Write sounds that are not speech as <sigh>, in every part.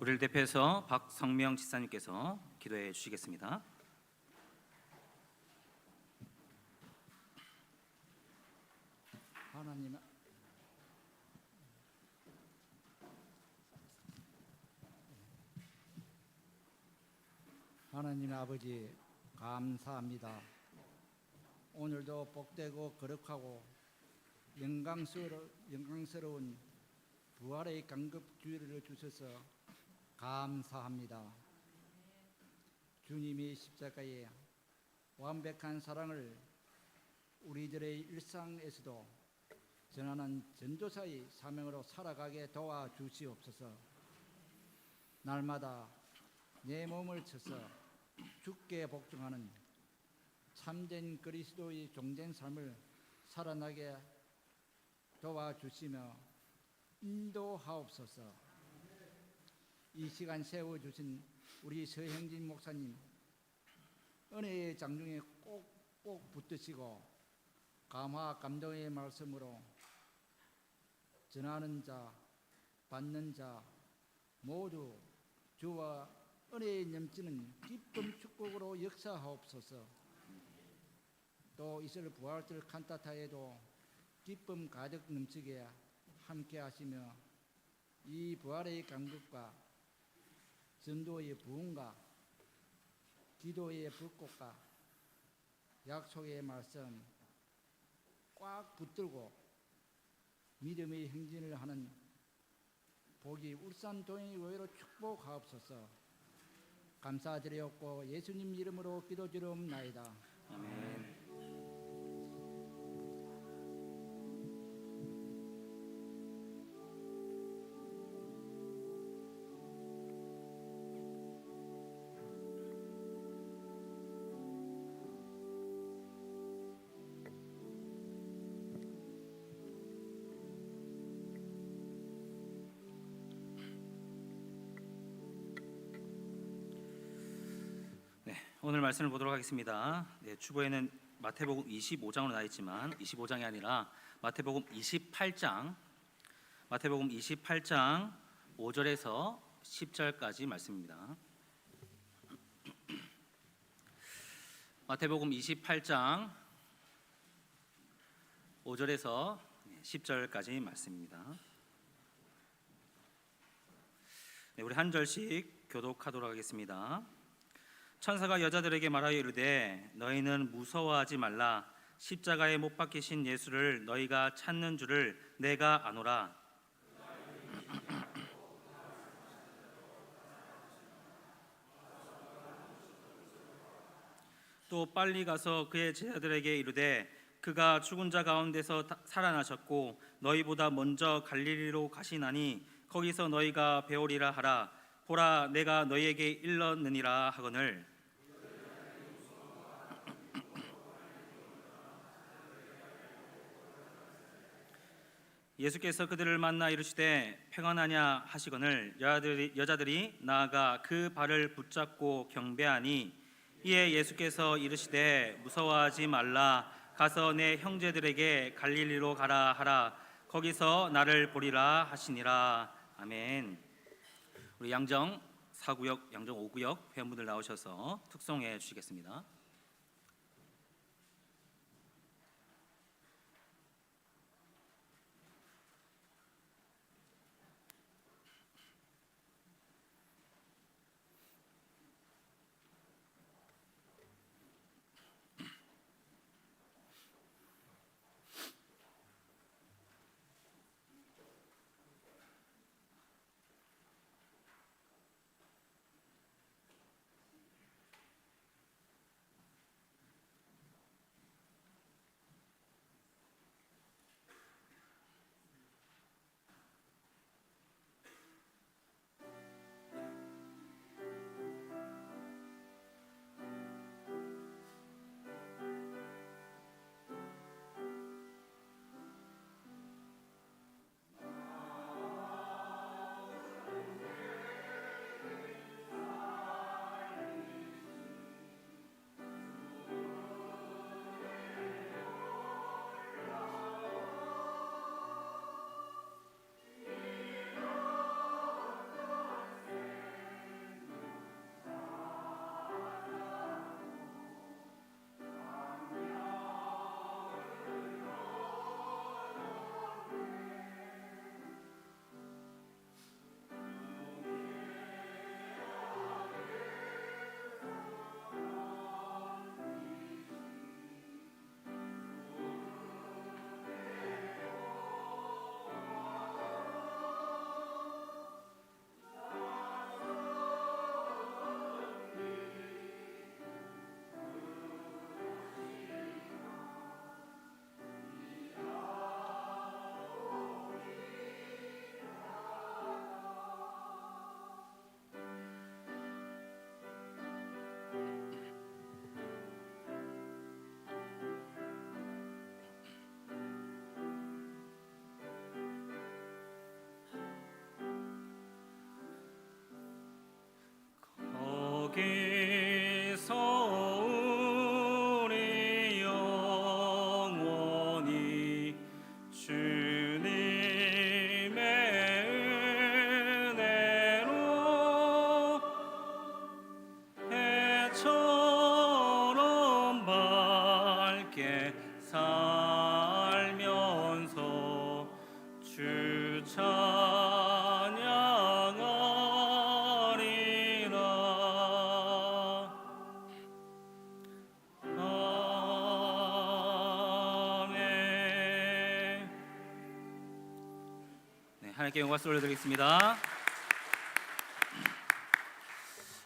우리를 대표해서 박성명 지사님께서 기도해 주시겠습니다. 하나님 하나님 아버지 감사합니다. 오늘도 복되고 거룩하고 영광스러, 영광스러운 부활의 강급 주일을 주셔서 감사합니다. 주님이 십자가에 완벽한 사랑을 우리들의 일상에서도 전하는 전도사의 사명으로 살아가게 도와주시옵소서. 날마다 내 몸을 쳐서 죽게 복종하는 참된 그리스도의 종된 삶을 살아나게 도와주시며 인도하옵소서. 이 시간 세워 주신 우리 서형진 목사님 은혜의 장중에 꼭꼭 붙드시고 감화 감동의 말씀으로 전하는 자, 받는 자 모두 주와 은혜의 넘치는 기쁨 축복으로 역사하옵소서. 또 이슬 부활절 칸타타에도 기쁨 가득 넘치게 함께 하시며 이 부활의 강국과 전도의 부흥과 기도의 불꽃과 약속의 말씀 꽉 붙들고 믿음의 행진을 하는 복이 울산 동행 의회로 축복하옵소서. 감사드리옵고 예수님 이름으로 기도드리옵나이다. 아멘. 오늘 말씀을 보도록 하겠습니다. 네, 주보에는 마태복음 25장으로 나 있지만 25장이 아니라 마태복음 28장 마태복음 28장 5절에서 10절까지 말씀입니다. <clears throat> 마태복음 28장 5절에서 10절까지 말씀입니다. 네, 우리 한 절씩 교독하도록 하겠습니다. 천사가 여자들에게 말하여 이르되 너희는 무서워하지 말라. 십자가에 못 박히신 예수를 너희가 찾는 줄을 내가 아노라. 또 빨리 가서 그의 제자들에게 이르되 그가 죽은 자 가운데서 다- 살아나셨고 너희보다 먼저 갈릴리로 가시나니 거기서 너희가 배우리라 하라. 보라 내가 너희에게 일렀느니라 하거늘 예수께서 그들을 만나 이르시되 평안하냐? 하시거늘 여자들이, 여자들이 나아가 그 발을 붙잡고 경배하니 이에 예수께서 이르시되 무서워하지 말라. 가서 내 형제들에게 갈릴리로 가라 하라. 거기서 나를 보리라 하시니라. 아멘. 우리 양정 4구역 양정 5구역 회원분들 나오셔서 특송해 주시겠습니다. 거 하나님께 영광 올려드리겠습니다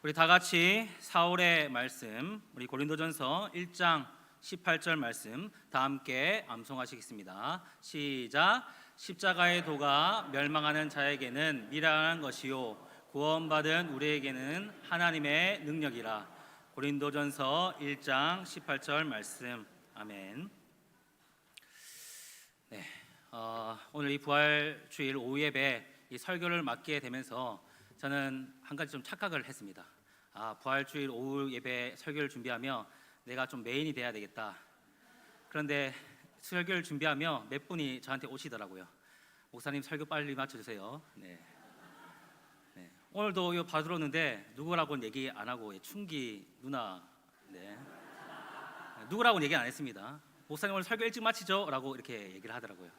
우리 다 같이 4월의 말씀, 우리 고린도전서 1장 18절 말씀 다 함께 암송하시겠습니다. 시작. 십자가의 도가 멸망하는 자에게는 미련한 것이요 구원받은 우리에게는 하나님의 능력이라. 고린도전서 1장 18절 말씀. 아멘. 네, 어, 오늘 이 부활 주일 오후 예배 이 설교를 맡게 되면서 저는 한 가지 좀 착각을 했습니다. 아, 부활 주일 오후 예배 설교를 준비하며 내가 좀 메인이 돼야 되겠다. 그런데 설교를 준비하며 몇 분이 저한테 오시더라고요. 목사님 설교 빨리 맞춰주세요. 네. 네. 오늘도 이거 받으러 오는데 누구라고는 얘기 안 하고 예, 충기 누나 네. 누구라고는 얘기 안 했습니다. 목사님 오늘 설교 일찍 마치죠라고 이렇게 얘기를 하더라고요.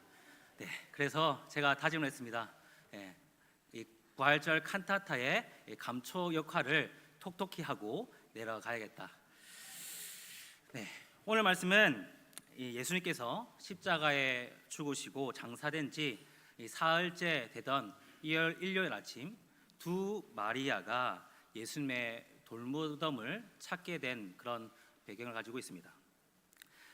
네, 그래서 제가 다짐을 했습니다. 예, 이 부활절 칸타타의 이 감초 역할을 톡톡히 하고 내려가야겠다. 네, 오늘 말씀은 이 예수님께서 십자가에 죽으시고 장사된 지이 사흘째 되던 일요일, 일요일 아침 두 마리아가 예수님의 돌무덤을 찾게 된 그런 배경을 가지고 있습니다.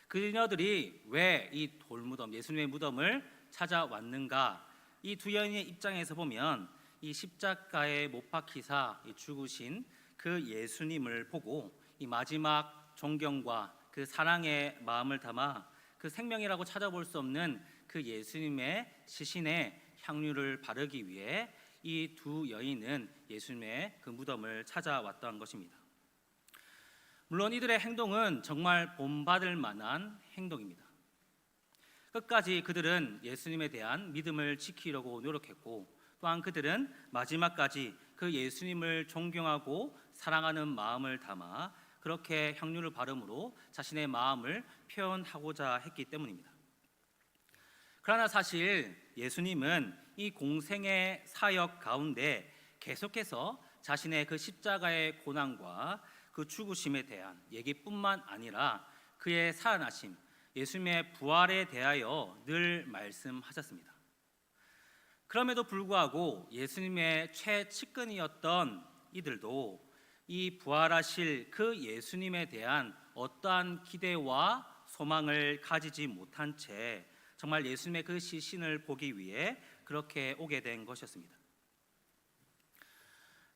그녀들이 왜 이 돌무덤 예수님의 무덤을 찾아왔는가? 이 두 여인의 입장에서 보면 이 십자가에 못 박히사 이 죽으신 그 예수님을 보고 이 마지막 존경과 그 사랑의 마음을 담아 그 생명이라고 찾아볼 수 없는 그 예수님의 시신에 향유를 바르기 위해 이 두 여인은 예수님의 그 무덤을 찾아왔던 것입니다. 물론 이들의 행동은 정말 본받을 만한 행동입니다. 끝까지 그들은 예수님에 대한 믿음을 지키려고 노력했고 또한 그들은 마지막까지 그 예수님을 존경하고 사랑하는 마음을 담아 그렇게 향유를 바름으로 자신의 마음을 표현하고자 했기 때문입니다. 그러나 사실 예수님은 이 공생의 사역 가운데 계속해서 자신의 그 십자가의 고난과 그 죽으심에 대한 얘기뿐만 아니라 그의 살아나심, 예수님의 부활에 대하여 늘 말씀하셨습니다. 그럼에도 불구하고 예수님의 최측근이었던 이들도 이 부활하실 그 예수님에 대한 어떠한 기대와 소망을 가지지 못한 채 정말 예수님의 그 시신을 보기 위해 그렇게 오게 된 것이었습니다.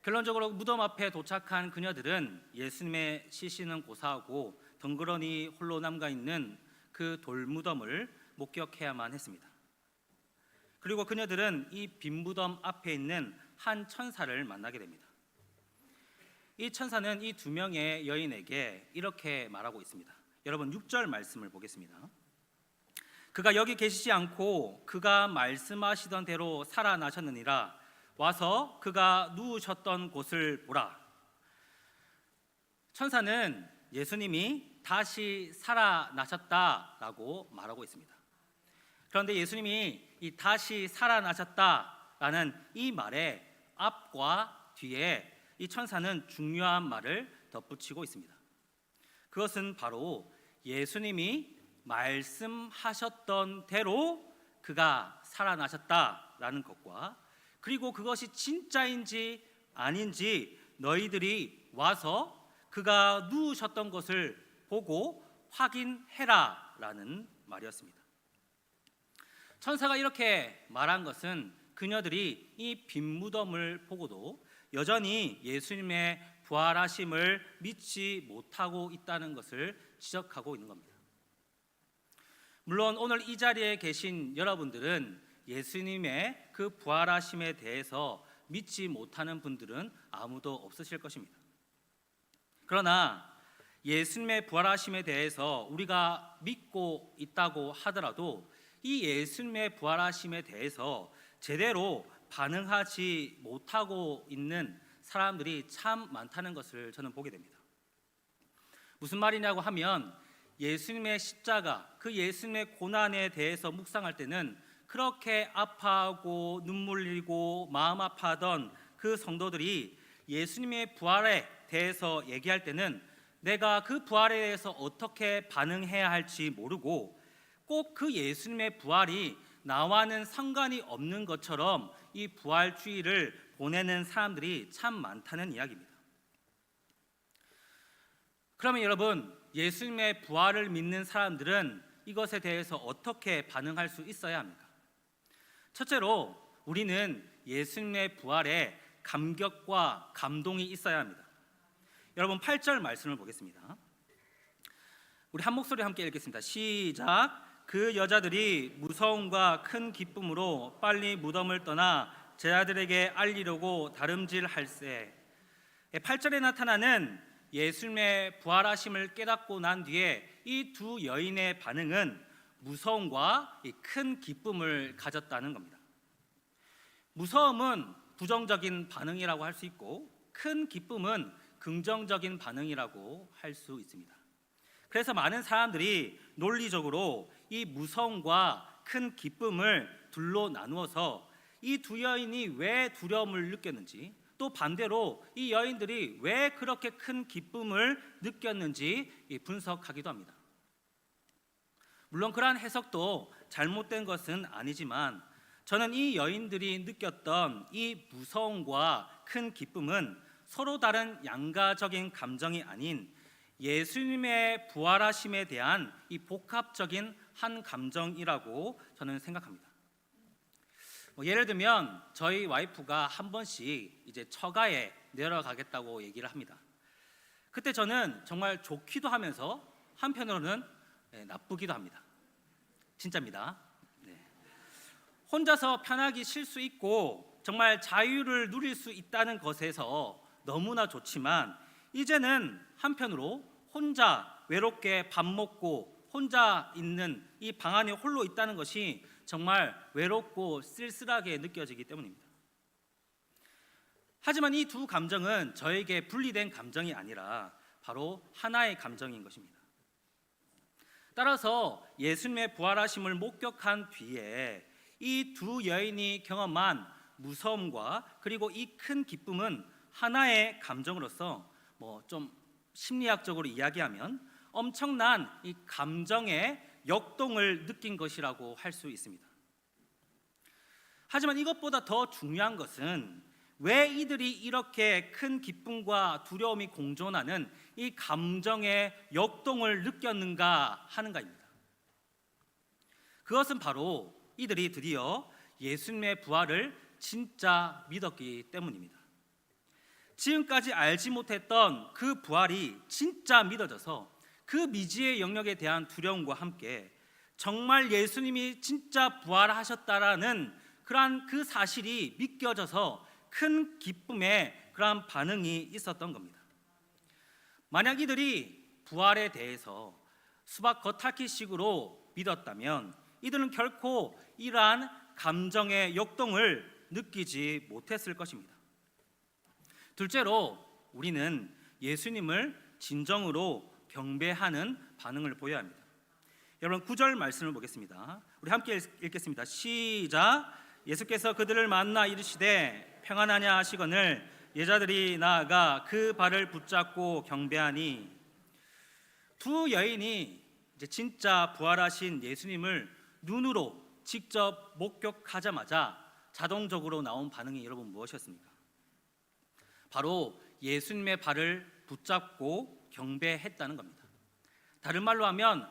결론적으로 무덤 앞에 도착한 그녀들은 예수님의 시신은 고사하고 덩그러니 홀로 남가 있는 그 돌무덤을 목격해야만 했습니다. 그리고 그녀들은 이 빈 무덤 앞에 있는 한 천사를 만나게 됩니다. 이 천사는 이 두 명의 여인에게 이렇게 말하고 있습니다. 여러분 6절 말씀을 보겠습니다. 그가 여기 계시지 않고 그가 말씀하시던 대로 살아나셨느니라 와서 그가 누우셨던 곳을 보라. 천사는 예수님이 다시 살아나셨다라고 말하고 있습니다. 그런데 예수님이 이 다시 살아나셨다라는 이 말에 앞과 뒤에 이 천사는 중요한 말을 덧붙이고 있습니다. 그것은 바로 예수님이 말씀하셨던 대로 그가 살아나셨다라는 것과 그리고 그것이 진짜인지 아닌지 너희들이 와서 그가 누우셨던 것을 보고 확인해라라는 말이었습니다. 천사가 이렇게 말한 것은 그녀들이 이 빈 무덤을 보고도 여전히 예수님의 부활하심을 믿지 못하고 있다는 것을 지적하고 있는 겁니다. 물론 오늘 이 자리에 계신 여러분들은 예수님의 그 부활하심에 대해서 믿지 못하는 분들은 아무도 없으실 것입니다. 그러나 예수님의 부활하심에 대해서 우리가 믿고 있다고 하더라도 이 예수님의 부활하심에 대해서 제대로 반응하지 못하고 있는 사람들이 참 많다는 것을 저는 보게 됩니다. 무슨 말이냐고 하면 예수님의 십자가, 그 예수님의 고난에 대해서 묵상할 때는 그렇게 아파하고 눈물 흘리고 마음 아파하던 그 성도들이 예수님의 부활에 대해서 얘기할 때는 내가 그 부활에 대해서 어떻게 반응해야 할지 모르고 꼭 그 예수님의 부활이 나와는 상관이 없는 것처럼 이 부활주의를 보내는 사람들이 참 많다는 이야기입니다. 그러면 여러분, 예수님의 부활을 믿는 사람들은 이것에 대해서 어떻게 반응할 수 있어야 합니까? 첫째로 우리는 예수님의 부활에 감격과 감동이 있어야 합니다. 여러분 8절 말씀을 보겠습니다. 우리 한 목소리 함께 읽겠습니다. 시작. 그 여자들이 무서움과 큰 기쁨으로 빨리 무덤을 떠나 제자들에게 알리려고 다름질할세. 8절에 나타나는 예수님의 부활하심을 깨닫고 난 뒤에 이 두 여인의 반응은 무서움과 이큰 기쁨을 가졌다는 겁니다. 무서움은 부정적인 반응이라고 할 수 있고 큰 기쁨은 긍정적인 반응이라고 할 수 있습니다. 그래서 많은 사람들이 논리적으로 이 무서움과 큰 기쁨을 둘로 나누어서 이 두 여인이 왜 두려움을 느꼈는지 또 반대로 이 여인들이 왜 그렇게 큰 기쁨을 느꼈는지 이 분석하기도 합니다. 물론 그러한 해석도 잘못된 것은 아니지만 저는 이 여인들이 느꼈던 이 무서움과 큰 기쁨은 서로 다른 양가적인 감정이 아닌 예수님의 부활하심에 대한 이 복합적인 한 감정이라고 저는 생각합니다. 뭐 예를 들면 저희 와이프가 한 번씩 이제 처가에 내려가겠다고 얘기를 합니다. 그때 저는 정말 좋기도 하면서 한편으로는 네, 나쁘기도 합니다. 진짜입니다. 네. 혼자서 편하게 쉴 수 있고 정말 자유를 누릴 수 있다는 것에서 너무나 좋지만 이제는 한편으로 혼자 외롭게 밥 먹고 혼자 있는 이 방 안에 홀로 있다는 것이 정말 외롭고 쓸쓸하게 느껴지기 때문입니다. 하지만 이 두 감정은 저에게 분리된 감정이 아니라 바로 하나의 감정인 것입니다. 따라서 예수님의 부활하심을 목격한 뒤에 이 두 여인이 경험한 무서움과 그리고 이 큰 기쁨은 하나의 감정으로서 뭐 좀 심리학적으로 이야기하면 엄청난 이 감정의 역동을 느낀 것이라고 할 수 있습니다. 하지만 이것보다 더 중요한 것은 왜 이들이 이렇게 큰 기쁨과 두려움이 공존하는 이 감정의 역동을 느꼈는가 하는가입니다. 그것은 바로 이들이 드디어 예수님의 부활을 진짜 믿었기 때문입니다. 지금까지 알지 못했던 그 부활이 진짜 믿어져서 그 미지의 영역에 대한 두려움과 함께 정말 예수님이 진짜 부활하셨다라는 그러한 그 사실이 믿겨져서 큰 기쁨의 그러한 반응이 있었던 겁니다. 만약 이들이 부활에 대해서 수박 겉핥기식으로 믿었다면 이들은 결코 이러한 감정의 역동을 느끼지 못했을 것입니다. 둘째로 우리는 예수님을 진정으로 경배하는 반응을 보여야 합니다. 여러분 9절 말씀을 보겠습니다. 우리 함께 읽겠습니다. 시작. 예수께서 그들을 만나 이르시되 평안하냐 하시거늘 여자들이 나아가 그 발을 붙잡고 경배하니 두 여인이 이제 진짜 부활하신 예수님을 눈으로 직접 목격하자마자 자동적으로 나온 반응이 여러분 무엇이었습니까? 바로 예수님의 발을 붙잡고 경배했다는 겁니다. 다른 말로 하면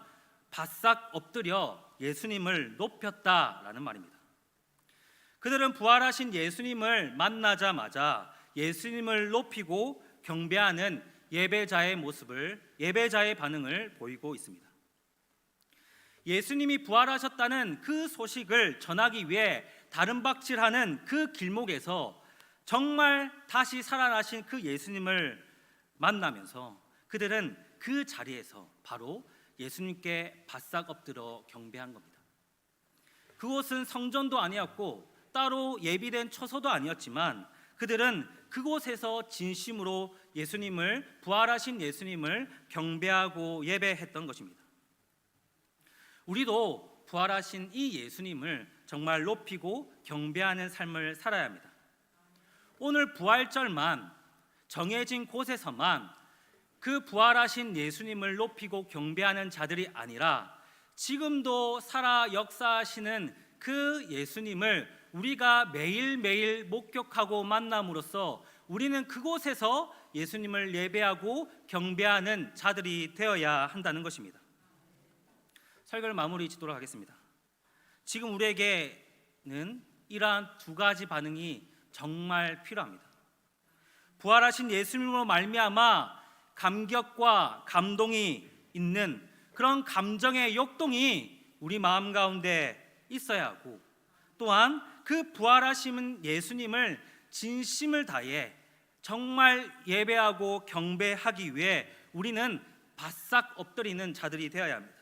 바싹 엎드려 예수님을 높였다라는 말입니다. 그들은 부활하신 예수님을 만나자마자 예수님을 높이고 경배하는 예배자의 모습을 예배자의 반응을 보이고 있습니다. 예수님이 부활하셨다는 그 소식을 전하기 위해 다른 박질하는 그 길목에서 정말 다시 살아나신 그 예수님을 만나면서 그들은 그 자리에서 바로 예수님께 바싹 엎드려 경배한 겁니다. 그곳은 성전도 아니었고 따로 예비된 처소도 아니었지만 그들은 그곳에서 진심으로 예수님을 부활하신 예수님을 경배하고 예배했던 것입니다. 우리도 부활하신 이 예수님을 정말 높이고 경배하는 삶을 살아야 합니다. 오늘 부활절만 정해진 곳에서만 그 부활하신 예수님을 높이고 경배하는 자들이 아니라 지금도 살아 역사하시는 그 예수님을 우리가 매일매일 목격하고 만남으로써 우리는 그곳에서 예수님을 예배하고 경배하는 자들이 되어야 한다는 것입니다. 설교를 마무리 짓도록 하겠습니다. 지금 우리에게는 이러한 두 가지 반응이 정말 필요합니다. 부활하신 예수님으로 말미암아 감격과 감동이 있는 그런 감정의 역동이 우리 마음 가운데 있어야 하고 또한 그 부활하신 예수님을 진심을 다해 정말 예배하고 경배하기 위해 우리는 바싹 엎드리는 자들이 되어야 합니다.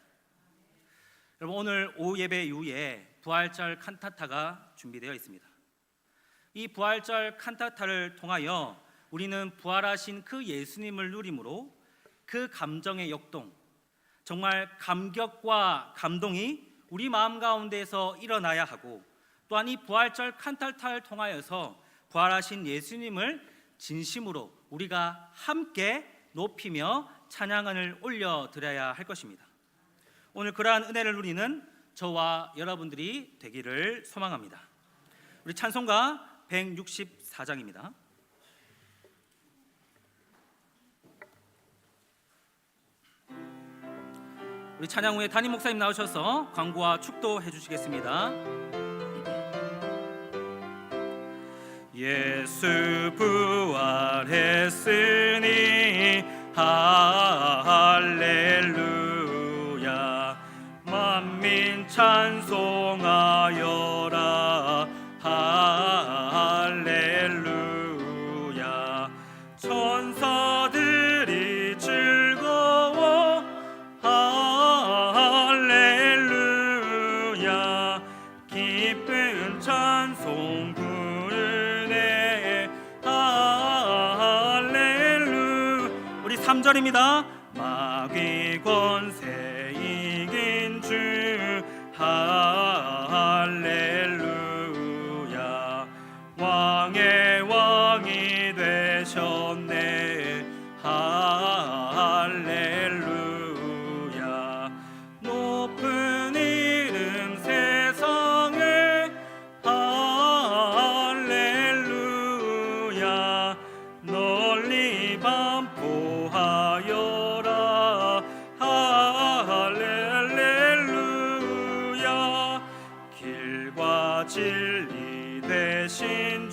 여러분 오늘 오후 예배 이후에 부활절 칸타타가 준비되어 있습니다. 이 부활절 칸타타를 통하여 우리는 부활하신 그 예수님을 누림으로 그 감정의 역동, 정말 감격과 감동이 우리 마음 가운데에서 일어나야 하고 또한 이 부활절 칸타타를 통하여서 부활하신 예수님을 진심으로 우리가 함께 높이며 찬양을 올려드려야 할 것입니다. 오늘 그러한 은혜를 누리는 저와 여러분들이 되기를 소망합니다. 우리 찬송가 164장입니다. 우리 찬양 후에 담임 목사님 나오셔서 광고와 축도 해 주시겠습니다. 예수 부활했으니 할렐루야 만민 찬송 3절입니다. 마귀 권세 이긴 주할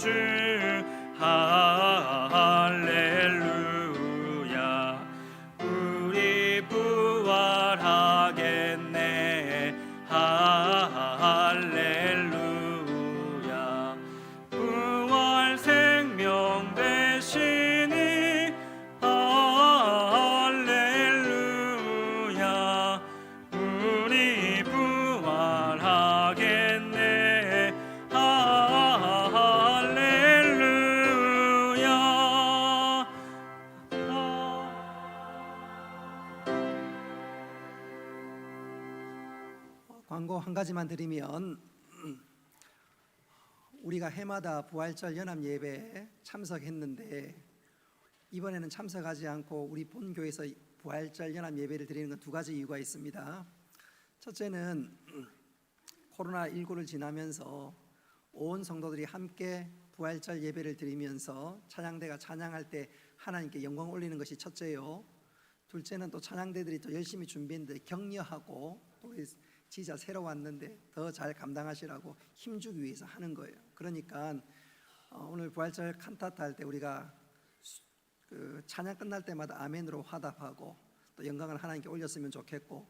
주할 광고 한 가지만 드리면 우리가 해마다 부활절 연합 예배에 참석했는데 이번에는 참석하지 않고 우리 본교에서 부활절 연합 예배를 드리는 건 두 가지 이유가 있습니다. 첫째는 코로나 19를 지나면서 온 성도들이 함께 부활절 예배를 드리면서 찬양대가 찬양할 때 하나님께 영광 올리는 것이 첫째요. 둘째는 또 찬양대들이 또 열심히 준비했는데 격려하고 또 우리 지자 새로 왔는데 더 잘 감당하시라고 힘주기 위해서 하는 거예요. 그러니까 어, 오늘 부활절 칸타타 할 때 우리가 수- 그 찬양 끝날 때마다 아멘으로 화답하고 또 영광을 하나님께 올렸으면 좋겠고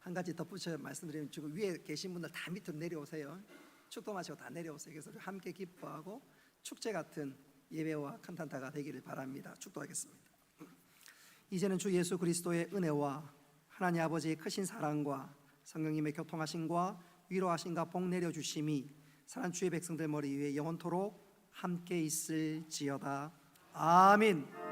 한 가지 덧붙여 말씀드리면 지금 위에 계신 분들 다 밑으로 내려오세요. 축도 마시고 다 내려오세요. 그래서 함께 기뻐하고 축제 같은 예배와 칸타타가 되기를 바랍니다. 축도하겠습니다. 이제는 주 예수 그리스도의 은혜와 하나님 아버지의 크신 사랑과 성령님의 교통하심과 위로하심과 복 내려 주심이 사랑 주의 백성들 머리 위에 영원토록 함께 있을지어다. 아멘.